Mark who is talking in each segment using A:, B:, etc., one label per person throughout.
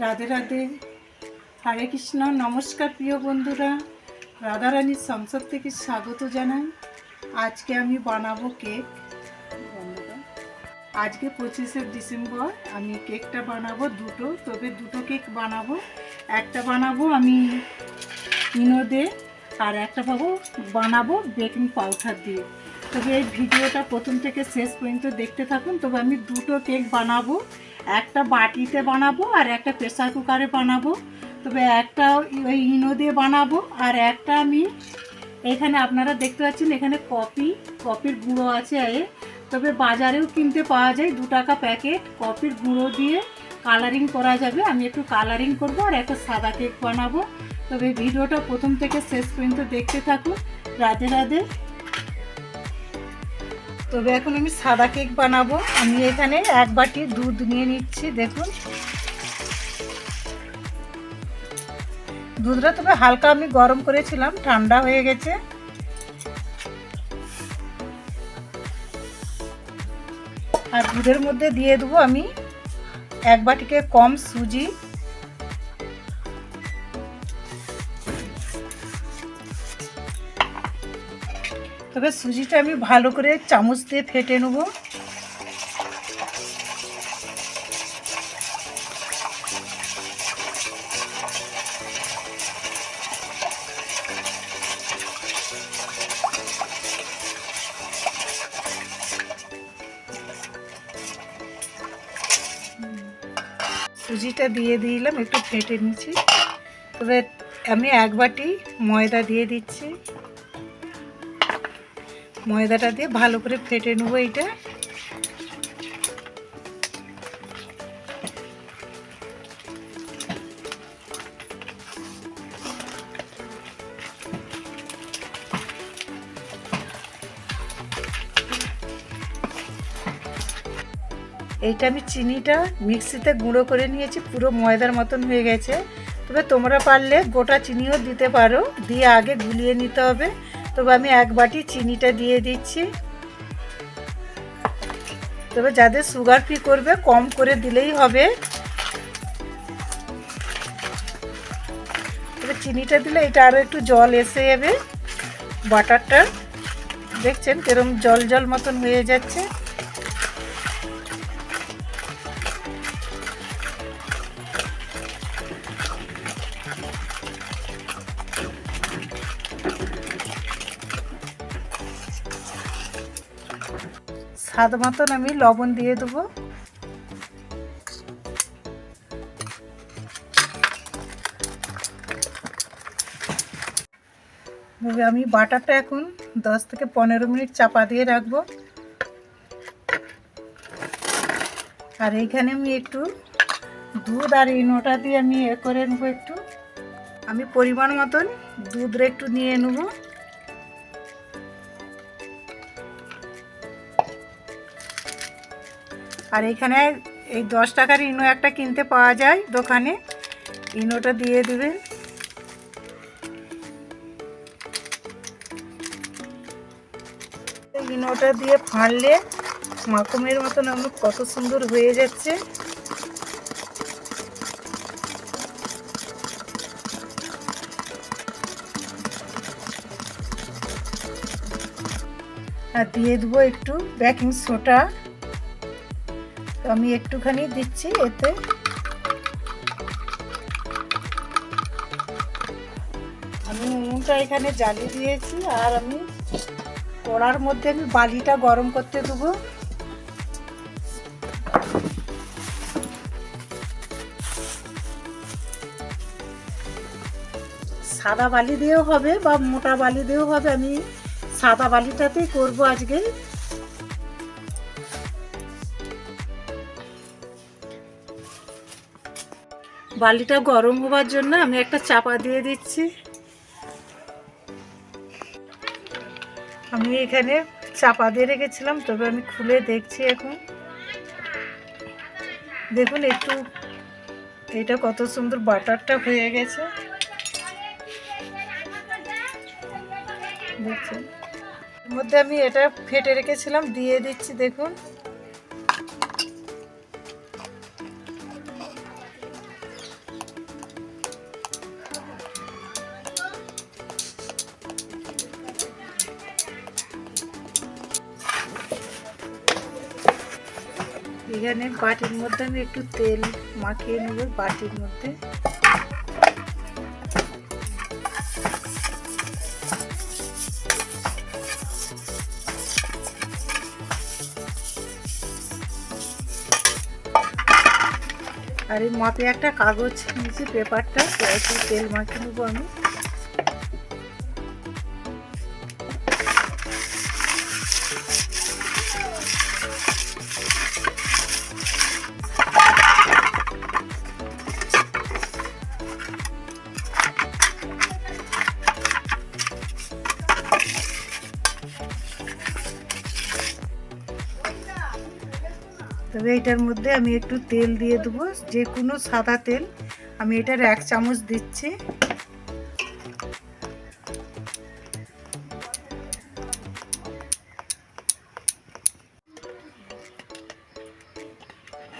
A: রাধে রাধে। হরে কৃষ্ণ, নমস্কার প্রিয় বন্ধুরা। রাধারানীর সংসদ থেকে স্বাগত জানাই। আজকে আমি বানাবো কেক। আজকে পঁচিশে ডিসেম্বর, আমি কেকটা বানাবো দুটো, তবে দুটো কেক বানাবো। একটা বানাবো আমি ইনো আর একটা পাবো বানাবো বেকিং পাউডার দিয়ে। তবে এই ভিডিওটা প্রথম থেকে শেষ পর্যন্ত দেখতে থাকুন, তবে আমি দুটো কেক বানাবো। একটা বাটিতে বানাবো আর একটা প্রেসার কুকারে বানাবো। তবে একটা ওই ইনো দিয়ে বানাবো আর একটা আমি এখানে আপনারা দেখতে পাচ্ছেন এখানে কপি কপির গুঁড়ো আছে তবে বাজারেও কিনতে পাওয়া যায় দু টাকা প্যাকেট। কপির গুঁড়ো দিয়ে কালারিং করা যাবে। আমি একটু কালারিং করব আর একটা সাদা কেক বানাবো। তবে ভিডিওটা প্রথম থেকে শেষ পর্যন্ত দেখতে থাকুন। রাধে রাধে। তবে এখন আমি সাদা কেক বানাবো। আমি এখানে এক বাটি দুধ নিয়ে নিচ্ছি, দেখুন। দুধটা তবে হালকা আমি গরম করেছিলাম, ঠান্ডা হয়ে গেছে। আর দুধের মধ্যে দিয়ে দেবো আমি এক বাটিকে কম সুজি। তবে সুজিটা আমি ভালো করে চামচ দিয়ে ফেটে নেব। সুজিটা দিয়ে দিলাম, একটু ফেটে নিচ্ছি তবে আমি এক বাটি ময়দা দিয়ে দিচ্ছি। ময়দাটা দিয়ে ভালো করে ফেটে নেব এইটা। এইটা আমি চিনিটা মিক্সিতে গুঁড়ো করে নিয়েছি, পুরো ময়দার মতন হয়ে গেছে। তবে তোমরা পারলে গোটা চিনিও দিতে পারো, দিয়ে আগে গুলিয়ে নিতে হবে। তবে আমি এক বাটি চিনিটা দিয়ে দিচ্ছি। তবে যাদের সুগার ফ্রি করবে, কম করে দিলেই হবে। তবে চিনিটা দিলে এটা আরও একটু জল এসে যাবে, বাটারটা। দেখছেন কেরম জল জল মতন হয়ে যাচ্ছে। স্বাদ মতন আমি লবণ দিয়ে দেবো। আমি বাটারটা এখন দশ থেকে পনেরো মিনিট চাপা দিয়ে রাখব। আর এইখানে আমি একটু দুধ আর ইনোটা দিয়ে আমি এ করে নেব একটু। আমি পরিমাণ মতন দুধ একটু নিয়ে নেব। আর এখানে এই দশ টাকার ইনো একটা কিনতে পাওয়া যায় দোকানে। ইনোটা দিয়ে দেবেন ইনোটা দিয়ে ফাড়লে মাখমের মতন আমার কত সুন্দর হয়ে যাচ্ছে। আর দিয়ে দেবো একটু বেকিং সোডা আমি একটুখানি দিচ্ছি এতে। আমি উনুনটা এখানে জ্বালিয়ে দিয়েছি আর আমি কড়ার মধ্যে আমি বালিটা গরম করতে দেবো। সাদা বালি দিয়েও হবে বা মোটা বালি দিয়েও হবে, আমি সাদা বালিটাতেই করব আজকে। বালিটা গরম হবার জন্য আমি একটা চাপা দিয়ে দিচ্ছি। আমি এখানে চাপা দিয়ে রেখেছিলাম, তবে আমি খুলে দেখছি এখন। দেখুন একটু, এটা কত সুন্দর বাটারটা হয়ে গেছে। দেখছেন? মধ্যে আমি এটা ফেটে রেখেছিলাম, দিয়ে দিচ্ছি, দেখুন। এইখানে বাটির মধ্যে আমি একটু তেল মাখিয়ে নেব, বাটির মধ্যে। আর এই মাপে একটা কাগজ নিয়েছি পেপারটা তেল মাখিয়ে নেব আমি। তবে এটার মধ্যে আমি একটু তেল দিয়ে দেবো, যে কোনো সাদা তেল। আমি এটার এক চামচ দিচ্ছি।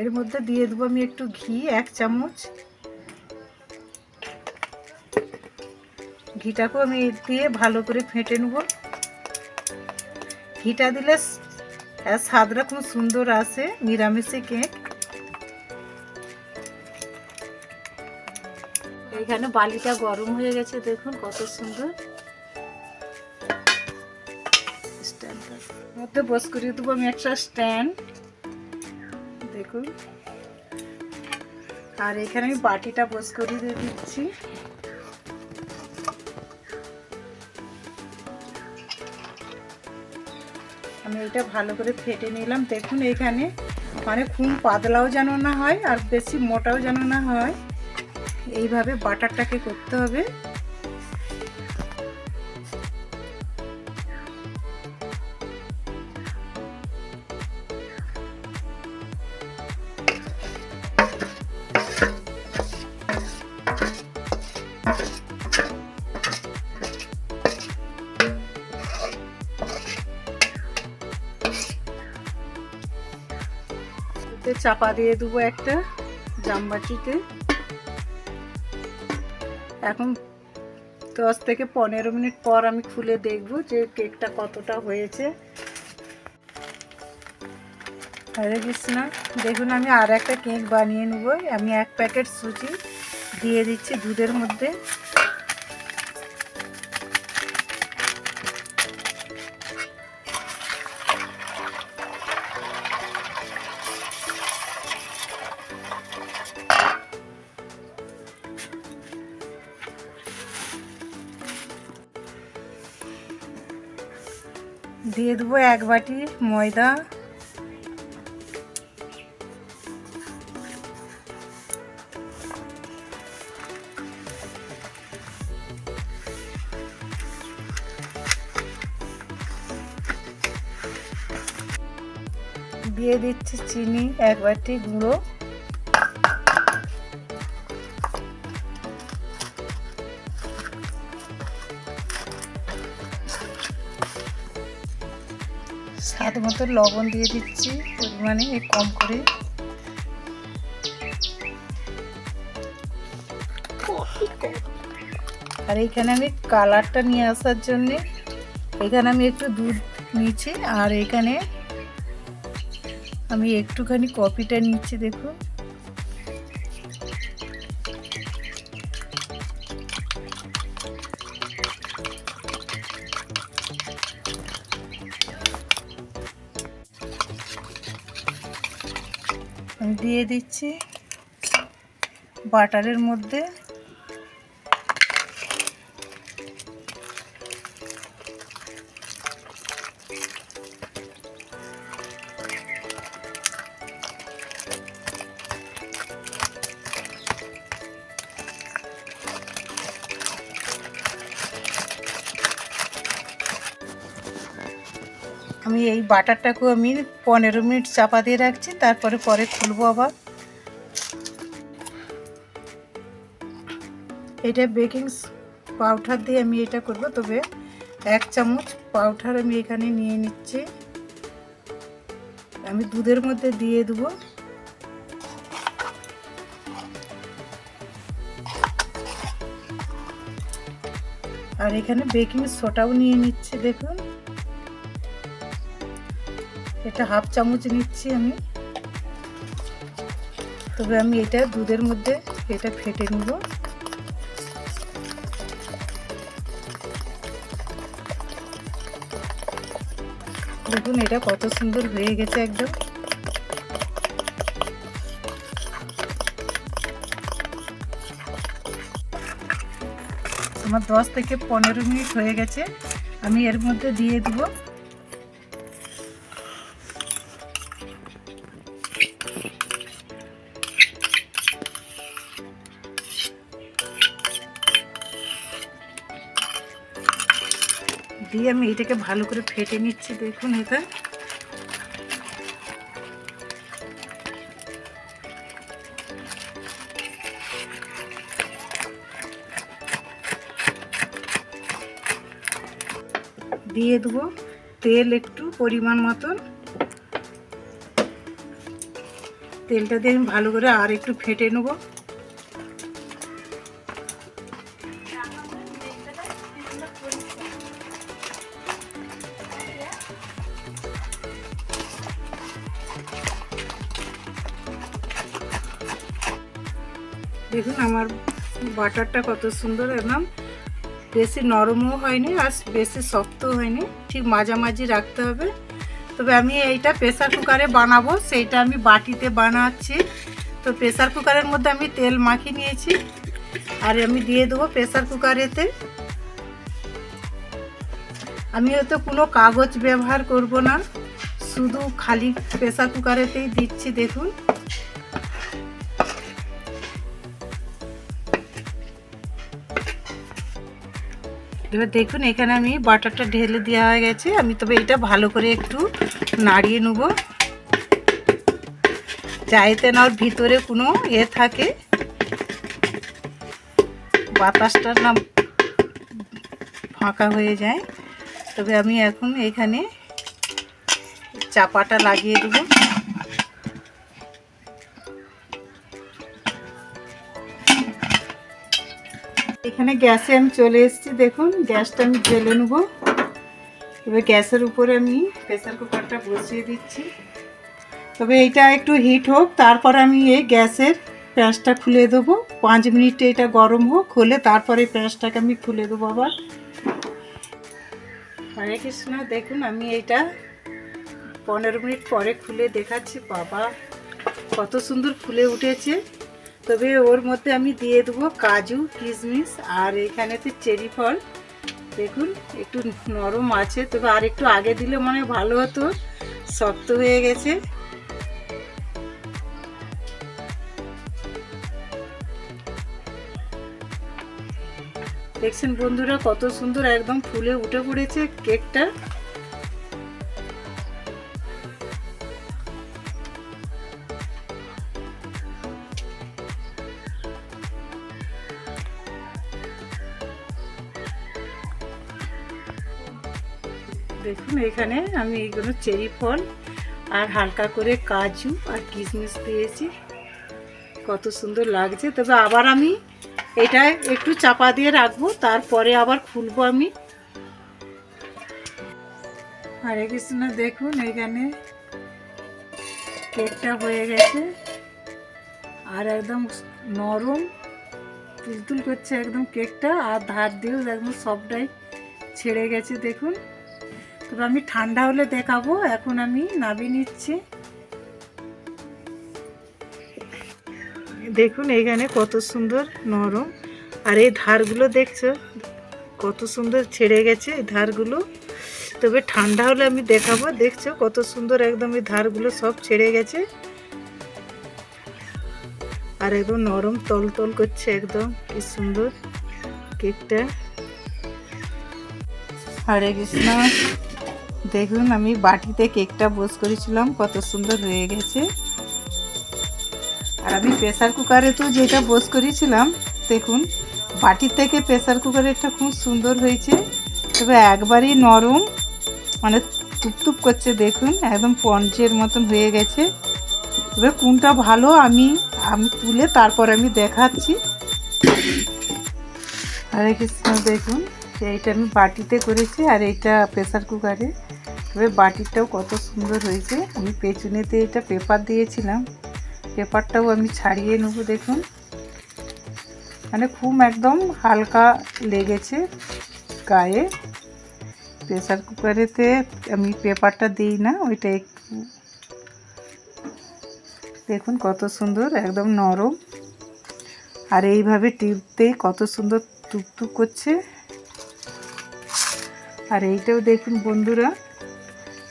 A: এর মধ্যে দিয়ে দেবো আমি একটু ঘি, এক চামচ। ঘিটাকেও আমি দিয়ে ভালো করে ফেটে নেব। ঘিটা দিলে স্বাদটা খুব সুন্দর আসে নিরামিষে কেক এখানে বালিটা গরম হয়ে গেছে, দেখুন কত সুন্দর। মধ্যে বস করিয়ে দেবো, আমি একটা স্ট্যান্ড দেখুন। আর এখানে আমি বাটিটা বস করিয়ে দিয়ে দিচ্ছি। আমি এটা ভালো করে ফেটে নিলাম। দেখুন এখানে মানে খুব পাতলাও যেন না হয় আর বেশি মোটাও যেন না হয়। এইভাবে বাটারটাকে করতে হবে। চাপা দিয়ে দেবো একটা জামবাটিতে। এখন দশ থেকে পনেরো মিনিট পর আমি খুলে দেখব যে কেকটা কতটা হয়েছে। কৃষ্ণ, দেখুন আমি আর একটা কেক বানিয়ে নেব। আমি এক প্যাকেট সুজি দিয়ে দিচ্ছি দুধের মধ্যে। দিয়ে দেবো এক বাটি ময়দা। দিয়ে দিচ্ছি চিনি এক বাটি গুঁড়ো। স্বাদ মতো লবণ দিয়ে দিচ্ছি পরিমাণে কম করে। আর এখানে আমি কালারটা নিয়ে আসার জন্যে, এখানে আমি একটু দুধ নিচ্ছি আর এখানে আমি একটুখানি কপিটা নিচ্ছি, দেখুন। দিয়ে দিচ্ছি বাটারের মধ্যে আমি এই বাটারটাকেও আমি পনেরো মিনিট চাপা দিয়ে রাখছি, তারপরে পরে খুলবো আবার। এটা বেকিং পাউডার দিয়ে আমি এটা করব, তবে এক চামচ পাউডার আমি এখানে নিয়ে নিচ্ছি। আমি দুধের মধ্যে দিয়ে দেবো। আর এখানে বেকিং সোডাও নিয়ে নিচ্ছে, দেখুন। এটা হাফ চামচ নিচ্ছি আমি। তবে আমি এটা দুধের মধ্যে এটা ফেটে নেব। দেখুন এটা কত সুন্দর হয়ে গেছে একদম। আমার দশ থেকে পনেরো মিনিট হয়ে গেছে। আমি এর মধ্যে দিয়ে দেবো। আমি এটাকে ভালো করে ফেটে নিচ্ছি, দেখুন এটা। দিয়ে দেবো তেল একটু পরিমাণ মতন। তেলটা দিয়ে আমি ভালো করে আর একটু ফেটে নেব। বাটারটা কত সুন্দর, একদম বেশি নরমও হয়নি আর বেশি শক্তও হয়নি, ঠিক মাঝামাঝি রাখতে হবে। তবে আমি এইটা প্রেসার কুকারে বানাবো, সেইটা আমি বাটিতে বানাচ্ছি। তো প্রেসার কুকারের মধ্যে আমি তেল মাখিয়ে নিয়েছি, আর আমি দিয়ে দেবো প্রেসার কুকারেতে আমি হয়তো কোনো কাগজ ব্যবহার করব না, শুধু খালি প্রেসার কুকারেতেই দিচ্ছি, দেখুন। এবার দেখুন, এখানে আমি বাটারটা ঢেলে দেওয়া হয়ে গেছে। আমি তবে এটা ভালো করে একটু নাড়িয়ে নেব। চাইতে না ওর ভিতরে কোনো এ থাকে। বাতাসটা না ফাঁকা হয়ে যায়। তবে আমি এখন এখানে চাপাটা লাগিয়ে দেবো। এখানে গ্যাসে আমি চলে এসেছি, দেখুন, গ্যাসটা আমি জেলে নেব। এবার গ্যাসের উপরে আমি প্রেসার কুকারটা বসিয়ে দিচ্ছি। তবে এইটা একটু হিট হোক, তারপর আমি এই গ্যাসের প্যাঁচটা খুলে দেবো। পাঁচ মিনিটে এটা গরম হোক, হলে তারপরে প্যাঁচটাকে আমি খুলে দেবো আবার। হরে কৃষ্ণ, দেখুন, আমি এইটা পনেরো মিনিট পরে খুলে দেখাচ্ছি। বাবা, কত সুন্দর ফুলে উঠেছে। তবে ওর মধ্যে আমি দিয়ে দেবো কাজু, কিশমিশ আর এখানেতে চেরি ফল। দেখুন, একটু নরম আছে, তবে আর একটু আগে দিলে মনে ভালো হতো, শক্ত হয়ে গেছে। দেখছেন বন্ধুরা, কত সুন্দর একদম ফুলে উঠে পড়েছে কেকটা। এখানে আমি এইগুলো চেরি ফল আর হালকা করে কাজু আর কিশমিশ দিয়েছি। কত সুন্দর লাগছে। তবে আবার আমি এটা একটু চাপা দিয়ে রাখব, তারপরে আবার খুলবো আমি। হরে কৃষ্ণ, দেখুন এখানে কেকটা হয়ে গেছে আর একদম নরম, তুলতুল করছে একদম কেকটা আর ধার দিয়েও একদম সবটাই ছেড়ে গেছে, দেখুন। তবে আমি ঠান্ডা হলে দেখাবো, এখন আমি নামিয়ে নিচ্ছি। দেখুন এখানে কত সুন্দর নরম, আর এই ধারগুলো দেখছ? কত সুন্দর ছেড়ে গেছে এই ধারগুলো। তবে ঠান্ডা হলে আমি দেখাবো, দেখছ? কত সুন্দর একদম এই ধারগুলো সব ছেড়ে গেছে। আর একদম নরম তল তল করছে একদম, কি সুন্দর কেকটা। হরে কৃষ্ণ। দেখুন, আমি বাটিতে কেকটা বোস করেছিলাম, কত সুন্দর হয়ে গেছে। আর আমি প্রেসার কুকারে তো যেটা বোস করেছিলাম, দেখুন, বাটির থেকে প্রেসার কুকারেরটা খুব সুন্দর হয়েছে। তবে একবারই নরম মানে টুপটুপ করছে, দেখুন, একদম পঞ্চের মতন হয়ে গেছে। তবে কোনটা ভালো আমি আমি তুলে তারপর আমি দেখাচ্ছি। হরে কৃষ্ণ দেখুন, এইটা আমি বাটিতে করেছি, আর এইটা প্রেসার কুকারে। তবে বাটিটাও কত সুন্দর হয়েছে। আমি পেছনেতে এটা পেপার দিয়েছিলাম। পেপারটাও আমি ছাড়িয়ে নেব দেখুন। মানে খুব একদম হালকা লেগেছে গায়ে। প্রেসার কুকারেতে আমি পেপারটা দিই না, ওইটা একটু। দেখুন কত সুন্দর, একদম নরম। আর এইভাবে টিপতেই কত সুন্দর টুকটুক করছে। আর এইটাও দেখুন বন্ধুরা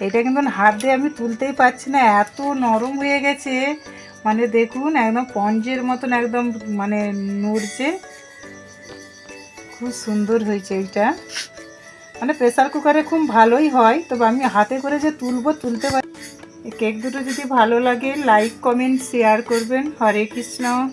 A: এটা কিন্তু হাত দিয়ে আমি তুলতেই পারছি না, এত নরম হয়ে গেছে। মানে দেখুন, একদম পঞ্জের মতন একদম মানে নড়ছে। খুব সুন্দর হয়েছে এইটা। মানে প্রেসার কুকারে খুব ভালোই হয়, তবে আমি হাতে করে যে তুলবো, তুলতে পারি। কেক দুটো যদি ভালো লাগে লাইক কমেন্ট শেয়ার করবেন। হরে কৃষ্ণ।